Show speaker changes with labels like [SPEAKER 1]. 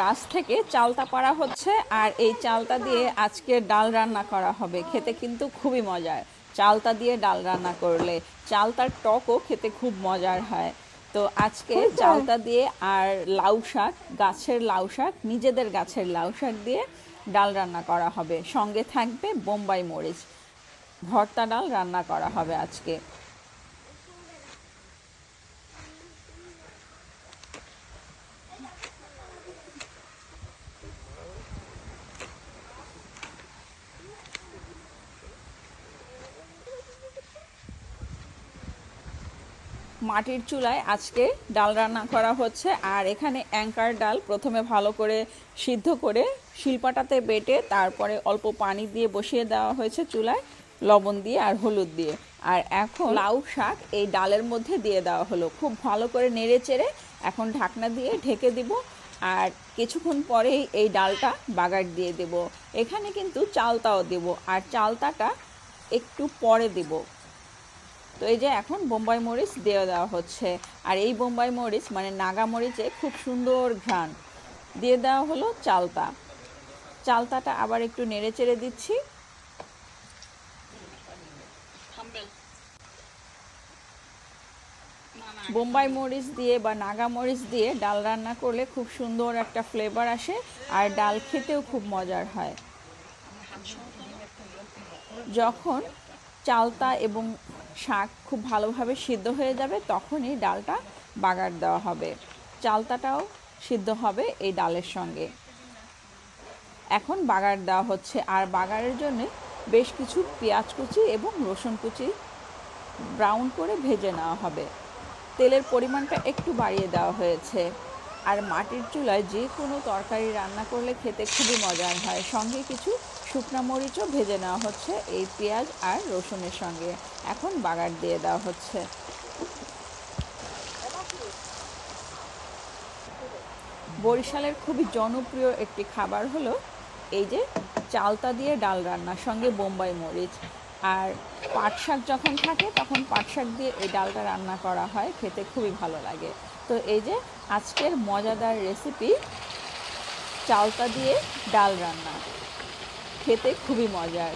[SPEAKER 1] গাছ থেকে চালতা পাড়া হচ্ছে আর এই চালতা দিয়ে আজকে ডাল রান্না করা হবে। খেতে কিন্তু খুবই মজার। চালতা দিয়ে ডাল রান্না করলে চালতার টকও খেতে খুব মজার হয়। তো আজকে চালতা দিয়ে আর লাউ শাক গাছের লাউ শাক নিজেদের গাছের লাউ শাক দিয়ে ডাল রান্না করা হবে। সঙ্গে থাকবে বোম্বাই মরিচ। ভর্তা ডাল রান্না করা হবে আজকে। মাটির চুলায় আজকে ডাল রান্না করা হচ্ছে। আর এখানে অ্যাঙ্কার ডাল প্রথমে ভালো করে সিদ্ধ করে শিলপাটাতে বেটে তারপরে অল্প পানি দিয়ে বসিয়ে দেওয়া হয়েছে চুলায়, লবণ দিয়ে আর হলুদ দিয়ে। আর এখন লাউ শাক এই ডালের মধ্যে দিয়ে দেওয়া হলো। খুব ভালো করে নেড়ে চেড়ে এখন ঢাকনা দিয়ে ঢেকে দিব। আর কিছুক্ষণ পরেই এই ডালটা বাগার দিয়ে দেব। এখানে কিন্তু চালতাও দেব। আর চালতাটা একটু পরে দেব। তো এই যে এখন বোম্বাই মরিচ দিয়ে দেওয়া হচ্ছে। আর এই বোম্বাই মরিচ মানে নাগা মরিচে খুব সুন্দর ঘ্রাণ। দিয়ে দেওয়া হলো চালতা। চালতাটা আবার একটু নেড়ে চেড়ে দিচ্ছি। বোম্বাই মরিচ দিয়ে বা নাগা মরিচ দিয়ে ডাল রান্না করলে খুব সুন্দর একটা ফ্লেভার আসে, আর ডাল খেতেও খুব মজার হয়। যখন চালতা এবং শাক খুব ভালোভাবে সিদ্ধ হয়ে যাবে, তখনই ডালটা বাগার দেওয়া হবে। চালতাটাও সিদ্ধ হবে এই ডালের সঙ্গে। এখন বাগার দেওয়া হচ্ছে, আর বাগারের জন্য বেশ কিছু পেঁয়াজ কুচি এবং রসুন কুচি ব্রাউন করে ভেজে নেওয়া হবে। তেলের পরিমাণটা একটু বাড়িয়ে দেওয়া হয়েছে। আর মাটির চুলায় যে কোনো তরকারি রান্না করলে খেতে খুবই মজার হয়। সঙ্গে কিছু শুকনা মরিচও ভেজে নেওয়া হচ্ছে এই পেঁয়াজ আর রসুনের সঙ্গে। এখন বাগার দিয়ে দেওয়া হচ্ছে। বরিশালের খুবই জনপ্রিয় একটি খাবার হলো এই যে চালতা দিয়ে ডাল রান্না, সঙ্গে বোম্বাই মরিচ। আর পাট শাক যখন থাকে, তখন পাট শাক দিয়ে এই ডালটা রান্না করা হয়, খেতে খুবই ভালো লাগে। তো এই যে আজকের মজাদার রেসিপি চালতা দিয়ে ডাল রান্না। খেতে খুবই মজার।